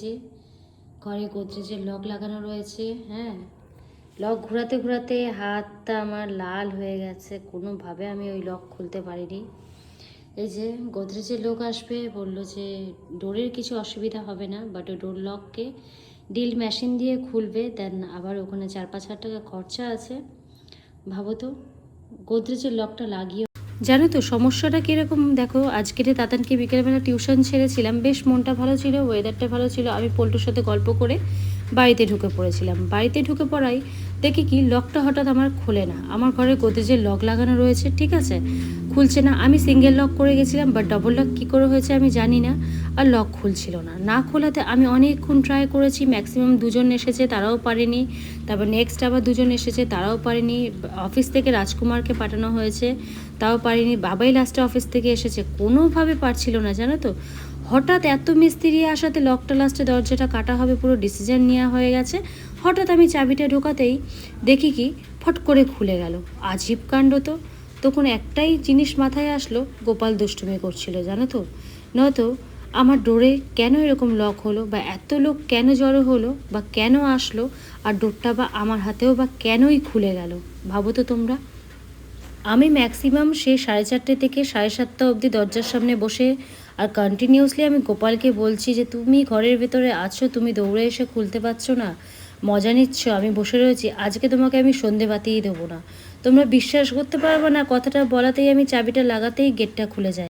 যে ঘরে গোদরেজের লক লাগানো রয়েছে হ্যাঁ? লক ঘোরাতে ঘোরাতে হাতটা আমার লাল হয়ে গেছে, কোনোভাবে আমি ওই লক খুলতে পারিনি। এই যে গোদরেজের লোক আসবে, বলল যে ডোরের কিছু অসুবিধা হবে না বাট ওই ডোর লককে ডিল মেশিন দিয়ে খুলবে দেন আবার ওখানে চার পাঁচ হাজার টাকা খরচা আছে। ভাবো তো, গোদরেজের লকটা লাগিয়ে জানো তো, সমস্যাটা কীরকম? দেখো আজকের তাতানকে বিকেলবেলা টিউশন ছেড়েছিলাম, বেশ মনটা ভালো ছিল ওয়েদারটা ভালো ছিল। আমি পল্টুর সাথে গল্প করে বাড়িতে ঢুকে পড়েছিলাম। বাড়িতে ঢুকে পড়াই দেখি কি লকটা হঠাৎ আমার খোলে না। আমার ঘরে গোদরেজের লক লাগানো রয়েছে, ঠিক আছে? খুলছে না। আমি সিঙ্গেল লক করে গেছিলাম বাট ডবল লক কী করে হয়েছে আমি জানি না। আর লক খুলছিল না। না খোলাতে আমি অনেকক্ষণ ট্রাই করেছি ম্যাক্সিমাম দুজন এসেছে, তারাও পারেনি। তারপর নেক্সট আবার দুজন এসেছে, তারাও পারেনি। অফিস থেকে রাজকুমারকে পাঠানো হয়েছে, তাও পারিনি। বাবাই লাস্টে অফিস থেকে এসেছে, কোনোভাবে পারছিল না, জানো তো? হঠাৎ এত মিস্ত্রি আসাতে লকটা লাস্টে দরজাটা কাটা হবে, পুরো ডিসিশন নেওয়া হয়ে গেছে। হঠাৎ আমি চাবিটা ঢোকাতেই দেখি কি, ফট করে খুলে গেল। আজীব কাণ্ড তো। তখন একটাই জিনিস মাথায় আসলো, গোপাল দুষ্টুমি করছিল, জানো তো? নয়তো আমার ডোরে কেন এরকম লক হলো বা এত লোক কেন জড়ো হলো বা কেন আসলো আর ডোরটা বা আমার হাতেও বা কেনই খুলে গেল, ভাবো তো তোমরা। আমি ম্যাক্সিমাম সে সাড়ে চারটে থেকে সাড়ে সাতটা অবধি দরজার সামনে বসে আর কন্টিনিউসলি আমি গোপালকে বলছি যে, তুমি ঘরের ভেতরে আছো, তুমি দৌড়ে এসে খুলতে পারছ না? মজা নিচ্ছ, আমি বসে রয়েছি, আজকে তোমাকে আমি সন্ধে বাতিয়ে দেবো না। তোমরা বিশ্বাস করতে পারব না, কথাটা বলাতেই আমি চাবিটা লাগাতেই গেটটা খুলে যায়।